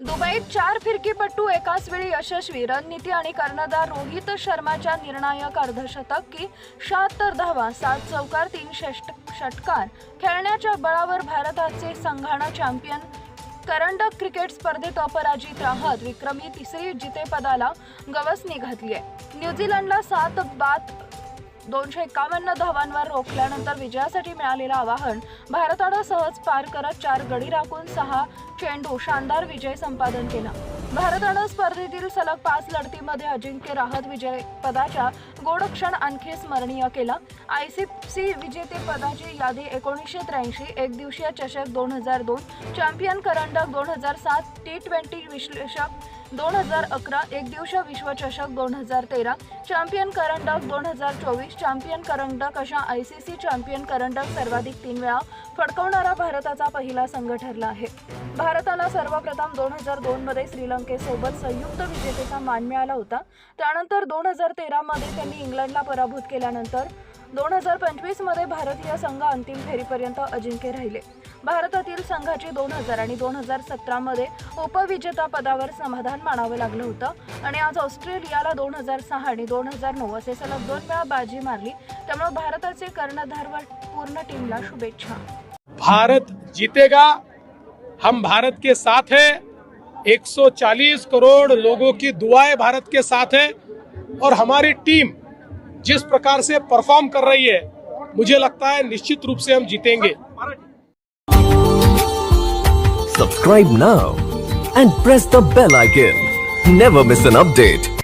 दुबईत चार फिरकीपटू एकाच वेळी यशस्वी. रणनीती आणि कर्णधार रोहित शर्माच्या निर्णायक अर्धशतक की शहात्तर धावा सात चौकार तीन षष्ट षटकार. खेळण्याच्या बळावर भारताचे संघानं चॅम्पियन करंडक क्रिकेट स्पर्धेत अपराजित राहत विक्रमी तिसरी जितेपदाला गवसणी घातली आहे न्यूझीलंडला सात बाद दोनशे एकावन्न धावांवर रोखल्यानंतर विजयासाठी मिळालेलं आवाहन भारतानं सहज पार करत चार गडी राखून सहा चेंडू शानदार विजय संपादन केला. भारतानं स्पर्धेतील सलग पाच लढतीमध्ये अजिंक्य राहत विजयपदाच्या गोडक्षण आणखी स्मरणीय केला. आय सी सी विजेतेपदाची यादी एकोणीसशे त्र्याऐंशी एक दिवसीय चषक दोन हजार दोन चॅम्पियन करंडक दोन हजार सात टी ट्वेंटी विश्लेषक दोन हजार अकरा एक दिवसीय विश्वचषक दोन हजार तेरा चॅम्पियन करंडक दोन हजार चोवीस चॅम्पियन करंडक अशा आय सी सी चॅम्पियन करंडक सर्वाधिक तीन वेळा फडकवणारा भारताचा पहिला संघ ठरला आहे. भारताला सर्वप्रथम दोन हजार दोनमध्ये श्रीलंकेसोबत संयुक्त विजेतेचा मान मिळाला होता. त्यानंतर दोन हजार तेरामध्ये त्यांनी इंग्लंडला पराभूत केल्यानंतर दोन हजार पंचवीसमध्ये भारतीय संघ अंतिम फेरीपर्यंत अजिंक्य राहिले. भारतातील संघाचे दोन हजार आणि दोन हजार सतरामध्ये उपविजेता पदावर समाधान मानावं लागलं होतं. आणि आज ऑस्ट्रेलियाला दोन हजार सहा आणि दोन हजार नऊ असे सलग दोन वेळा बाजी मारली. त्यामुळे भारताचे कर्णधार व पूर्ण टीमला शुभेच्छा. भारत जीतेगा हम भारत के साथ हैं. 140 करोड़ लोगों की दुआएं भारत के साथ है. और हमारी टीम जिस प्रकार से परफॉर्म कर रही है, मुझे लगता है निश्चित रूप से हम जीतेंगे। Subscribe now and press the bell icon never miss an update